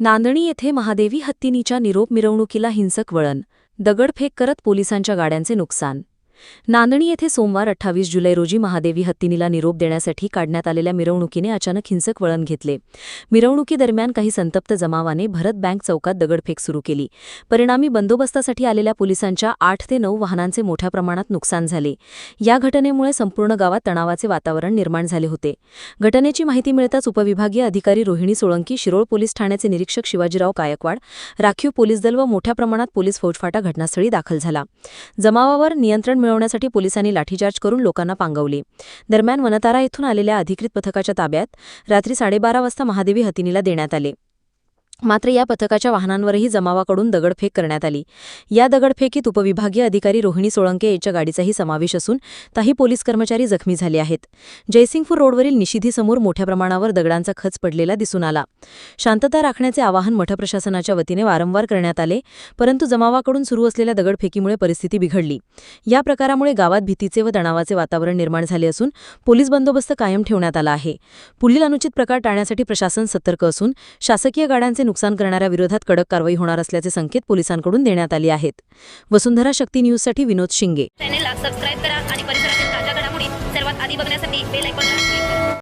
नांदणी येथे महादेवी हत्तीनीच्या निरोप मिरवणुकीला हिंसक वळण दगडफेक करत पोलिसांच्या गाड्यांचे नुकसान. नांदणी येथे सोमवार अठ्ठावीस जुलै रोजी महादेवी हत्तीनीला निरोप देण्यासाठी काढण्यात आलेल्या मिरवणुकीने अचानक हिंसक वळण घेतले. मिरवणुकीदरम्यान काही संतप्त जमावाने भरत बँक चौकात दगडफेक सुरू केली. परिणामी बंदोबस्तासाठी आलेल्या पोलिसांच्या आठ ते नऊ वाहनांचे मोठ्या प्रमाणात नुकसान झाले. या घटनेमुळे संपूर्ण गावात तणावाचे वातावरण निर्माण झाले होते. घटनेची माहिती मिळताच उपविभागीय अधिकारी रोहिणी सोळंकी शिरोळ पोलीस ठाण्याचे निरीक्षक शिवाजीराव गायकवाड राखीव पोलीस दल व मोठ्या प्रमाणात पोलीस फौजफाटा घटनास्थळी दाखल झाला. जमावावर नियंत्रण मिळवण्यासाठी पोलिसांनी लाठीचार्ज करून लोकांना पांगवले. दरम्यान वनतारा येथून आलेल्या अधिकृत पथकाच्या ताब्यात रात्री साडेबारा वाजता महादेवी हतिनीला देण्यात आले. मात्र या पथकाच्या वाहनांवरही जमावाकडून दगडफेक करण्यात आली. या दगडफेकीत उपविभागीय अधिकारी रोहिणी सोळंके यांच्या गाडीचाही समावेश असून काही पोलीस कर्मचारी जखमी झाले आहेत. जयसिंगपूर रोडवरील निशिधीसमोर मोठ्या प्रमाणावर दगडांचा खच पडलेला दिसून आला. शांतता राखण्याचे आवाहन मठ प्रशासनाच्या वतीने वारंवार करण्यात आले परंतु जमावाकडून सुरू असलेल्या दगडफेकीमुळे परिस्थिती बिघडली. या प्रकारामुळे गावात भीतीचे व तणावाचे वातावरण निर्माण झाले असून पोलीस बंदोबस्त कायम ठेवण्यात आला आहे. पुढील अनुचित प्रकार टाळण्यासाठी प्रशासन सतर्क असून शासकीय गाड्यांचे नुकसान करणाऱ्या विरोधात कडक कारवाई होणार असल्याचे संकेत पोलिसांकडून देण्यात आले आहेत. वसुंधरा शक्ती न्यूजसाठी विनोद शिंगे. चॅनेलला सबस्क्राईब करा आणि परिसरातील ताज्या घडामोडी सर्वात आधी बघण्यासाठी बेल आयकॉनला